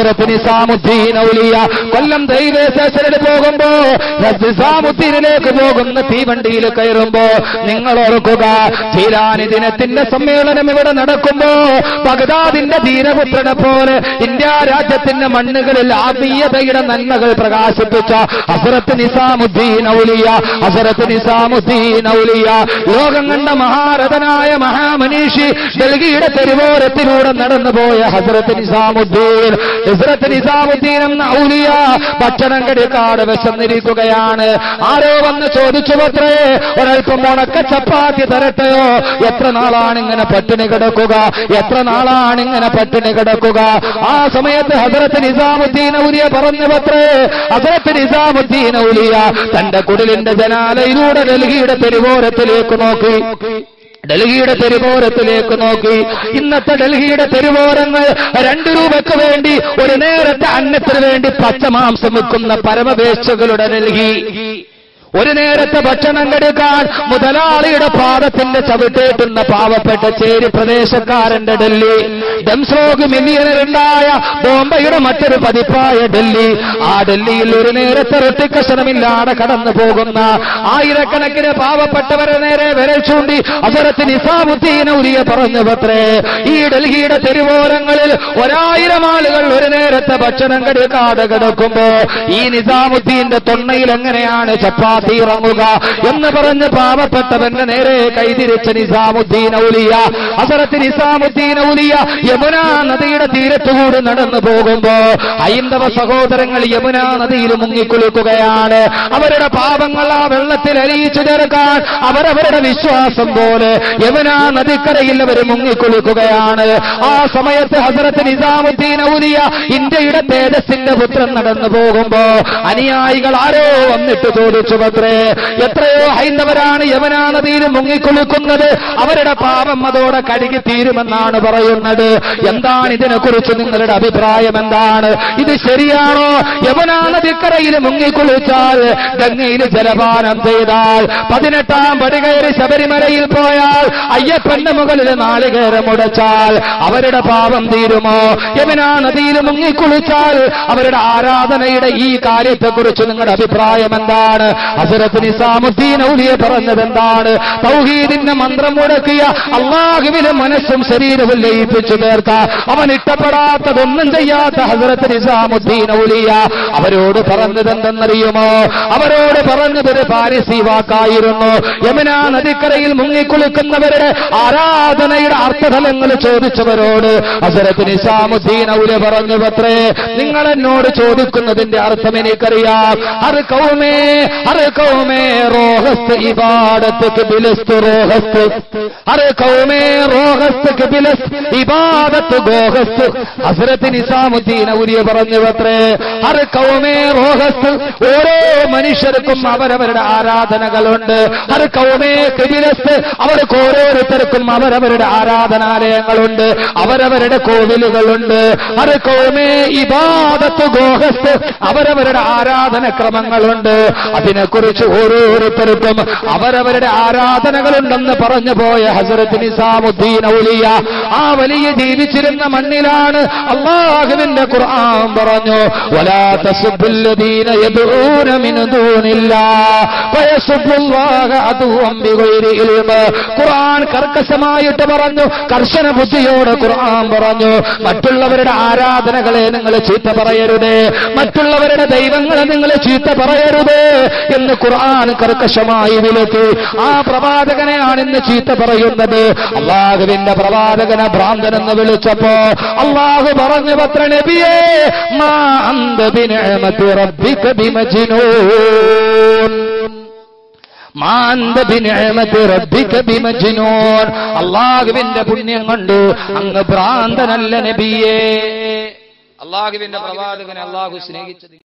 ഹസരത്ത് നിസാമുദ്ദീൻ ഔലിയ കൊല്ലം railway സ്റ്റേഷനിൽ പോകുമ്പോ നിസാമുദ്ദീനിലേക്ക് പോകുന്ന തീവണ്ടിയിൽ കയറുമ്പോ നിങ്ങൾ ഓർക്കുക ചീരാനി ദിനത്തിന്റെ സമ്മേളനം ഇവിടെ നടക്കുമ്പോ ബഗ്ദാദിന്റെ ധീരപുത്രനെ പോലെ ഇന്ത്യ രാജ്യത്തിന്റെ മണ്ണുകളിൽ ആത്മീയതയുടെ നന്മകൾ പ്രകാശിപ്പിച്ച ഹസരത്ത് നിസാമുദ്ദീൻ ഔലിയ ഹസരത്ത് നിസാമുദ്ദീൻ ഔലിയ ലോകം കണ്ട മഹാരഥനായ മഹാമനീഷി ഡൽഹിയുടെ തെരുവോരത്തിലൂടെ നടന്നുപോയ ഹസരത്ത് നിസാമുദ്ദീൻ. എന്ന ഔലിയ ഭക്ഷണം കടിക്കാട് വിശന്നിരിക്കുകയാണ്. ആരോ വന്ന് ചോദിച്ചു പത്രേ ഒരൽപ്പം ഉണക്ക ചപ്പാത്തി തരട്ടെയോ? എത്ര നാളാണ് ഇങ്ങനെ പട്ടിണി കിടക്കുക? എത്ര നാളാണ് ഇങ്ങനെ പട്ടിണി കിടക്കുക? ആ സമയത്ത് ഹസരത്ത് നിസാമുദ്ദീൻ ഔലിയ പറഞ്ഞു പത്രേ ഹസരത്ത് നിസാമുദ്ദീൻ ഔലിയ തന്റെ കുടിലിന്റെ ജനാലയിലൂടെ ഡൽഹിയുടെ തെരുവോരത്തിലേക്ക് നോക്കി. ഡൽഹിയുടെ തെരുവോരത്തിലേക്ക് നോക്കി. ഇന്നത്തെ ഡൽഹിയുടെ തെരുവോരങ്ങൾ രണ്ട് രൂപയ്ക്ക് വേണ്ടി ഒരു നേരത്തെ അന്നത്തിന് വേണ്ടി പച്ചമാംസം വെക്കുന്ന പരമവേശകളുടെ ഡൽഹി. ഒരു നേരത്തെ ഭക്ഷണം കെടുക്കാൻ മുതലാളിയുടെ പാദത്തിന്റെ ചവിട്ടേറ്റുന്ന പാവപ്പെട്ട ചേരി പ്രദേശക്കാരന്റെ ഡൽഹി. ഡംസ്ലോഗ് മില്ലിയനറുണ്ടായ ബോംബെയുടെ മറ്റൊരു പതിപ്പായ ഡൽഹി. ആ ഡൽഹിയിൽ ഒരു നേരത്തെ റൊട്ടിക്കഷണമില്ലാതെ കടന്നു പോകുന്ന ആയിരക്കണക്കിന് പാവപ്പെട്ടവരെ നേരെ വിരൽ ചൂണ്ടി അസരത്ത് നിസാമുദ്ദീൻ ഉരിയ പറഞ്ഞു പത്രേ ഈ ഡൽഹിയുടെ തെരുവോരങ്ങളിൽ ഒരായിരം ആളുകൾ ഒരു നേരത്തെ ഭക്ഷണം കെടുക്കാതെ കിടക്കുമ്പോ ഈ നിസാമുദ്ദീന്റെ തൊണ്ണയിൽ എങ്ങനെയാണ് ചപ്പാത്തി ഇറങ്ങുക എന്ന് പറഞ്ഞ് പാവപ്പെട്ടവന്റെ നേരെ കൈതിരിച്ച നിസാമുദ്ദീൻ ഔലിയ അസരത്ത് നിസാമുദ്ദീൻ ഔലിയ യമുന നദിയുടെ തീരത്തുകൂടി നടന്നു പോകുമ്പോ ഹൈന്ദവ സഹോദരങ്ങൾ യമുന നദിയിൽ മുങ്ങിക്കുളിക്കുകയാണ്. അവരുടെ പാപങ്ങൾ ആ വെള്ളത്തിൽ അലിയിച്ചു ചേർക്കാൻ അവരവരുടെ വിശ്വാസം പോലെ യമുന നദിക്കരയിൽ അവർ മുങ്ങിക്കുളിക്കുകയാണ്. ആ സമയത്ത് ഹസരത്ത് നിസാമുദ്ദീൻ ഔലിയ ഇന്ത്യയുടെ തേജസ്സിന്റെ പുത്രൻ നടന്നു പോകുമ്പോ അനുയായികൾ ആരോ വന്നിട്ട് ചോദിച്ചു പത്രേ എത്രയോ ഹൈന്ദവരാണ് യമുനാ നദിയിൽ മുങ്ങിക്കുളിക്കുന്നത്. അവരുടെ പാപം അതോടെ കഴുകി തീരുമെന്നാണ് പറയുന്നത്. എന്താണ് ഇതിനെക്കുറിച്ച് നിങ്ങളുടെ അഭിപ്രായം എന്താണ്? ഇത് ശരിയാണോ? യവനാനദിക്കരയിൽ മുങ്ങിക്കുളിച്ചാൽ ഗംഗയിൽ ജലപാനം ചെയ്താൽ പതിനെട്ടാം പടി കയറി ശബരിമലയിൽ പോയാൽ അയ്യപ്പന്റെ മുകളിൽ നാളികേരം മുടച്ചാൽ അവരുടെ പാപം തീരുമോ? യമുനാ നദിയിൽ മുങ്ങിക്കുളിച്ചാൽ അവരുടെ ആരാധനയുടെ ഈ കാര്യത്തെക്കുറിച്ച് നിങ്ങളുടെ അഭിപ്രായം എന്താണ്? ഹസരത്ത് നിസാമുദ്ദീൻ ഔലിയ പറഞ്ഞത് എന്താണ് തൗഹീദിന്റെ മന്ത്രം മുടക്കിയ അള്ളാഹുവിന് മനസ്സും ശരീരവും ലയിപ്പിച്ചു ചേർത്ത അവൻ ഇഷ്ടപ്പെടാത്തതൊന്നും ചെയ്യാത്ത ഹസരത്ത് നിസാമുദ്ദീൻ ഔലിയ അവരോട് പറഞ്ഞത് എന്തെന്നറിയുമോ അവരോട് പറഞ്ഞതൊരു പാരിസി വാക്കായിരുന്നു. യമുന നദിക്കരയിൽ മുങ്ങിക്കുളിക്കുന്നവരുടെ ആരാധനയുടെ അർത്ഥഫലങ്ങൾ ചോദിച്ചവരോട് ഹസരത്ത് നിസാമുദ്ദീൻ ഔലിയ പറഞ്ഞു പത്രേ നിങ്ങൾ എന്നോട് ചോദിക്കുന്നതിന്റെ അർത്ഥം എനിക്കറിയാം. അത് കൗമേ അത് കൗമേ റോഹസ് ഇബാദത്ത് ബിലസ്തു റോഹസ്. അത് കൗമേ റോഹസ് ബിലസ് ഇബാദത്ത് ഗോഹസ്. ഹസ്രത്ത് നിസാമുദ്ദീൻ പത്രേ അത് കൗമേ റോഹസ് ഓരോ മനുഷ്യർക്കും അവരവരുടെ ആരാധനകളുണ്ട്. ഹർ കൗമേ കബിലസ് അവർക്ക് ഓരോരുത്തർക്കും അവരവരുടെ ആരാധനാലയങ്ങളുണ്ട്. അവരവരുടെ കോവിലുകളുണ്ട്. ഹർ കൗമേ ഇബാദത്ത് ഗോഹസ് അവരവരുടെ ആരാധന ക്രമങ്ങളുണ്ട്. അതിനെക്കുറിച്ച് ഓരോരുത്തർക്കും അവരവരുടെ ആരാധനകളുണ്ടെന്ന് പറഞ്ഞു പോയ ഹസരത്ത് നിസാമുദ്ദീൻ ഔലിയ ആ വലിയ ജീവിച്ചിരുന്ന മണ്ണിലാണ് അള്ളാഹുവിന്റെ ഖുർആൻ പറഞ്ഞു ഖുർആൻ കർക്കശമായിട്ട് പറഞ്ഞു കർശന ബുദ്ധിയോട് ഖുർആൻ പറഞ്ഞു മറ്റുള്ളവരുടെ ആരാധനകളെ നിങ്ങൾ ചീത്ത പറയരുതേ മറ്റുള്ളവരുടെ ദൈവങ്ങളെ നിങ്ങൾ ചീത്ത പറയരുതേ എന്ന് ഖുർആൻ കർക്കശമായി വിലത്തി ആ പ്രവാചകനെയാണ് ഇന്ന് ചീത്ത പറയുന്നത്. അള്ളാഹുവിന്റെ പ്രവാചകനെ ഭ്രാന്തൻ എന്ന് വിളിച്ചപ്പോ അള്ളാഹു പറഞ്ഞു പത്ര നബിയേ മാ റബ്ബിക ബിമജ്നൂൻ. അള്ളാഹുവിന്റെ പുണ്യം കൊണ്ട്. അങ്ങ് ഭ്രാന്തനല്ല നബിയേ. അള്ളാഹുവിന്റെ പ്രവാചകനെ അള്ളാഹു സ്നേഹിച്ചത്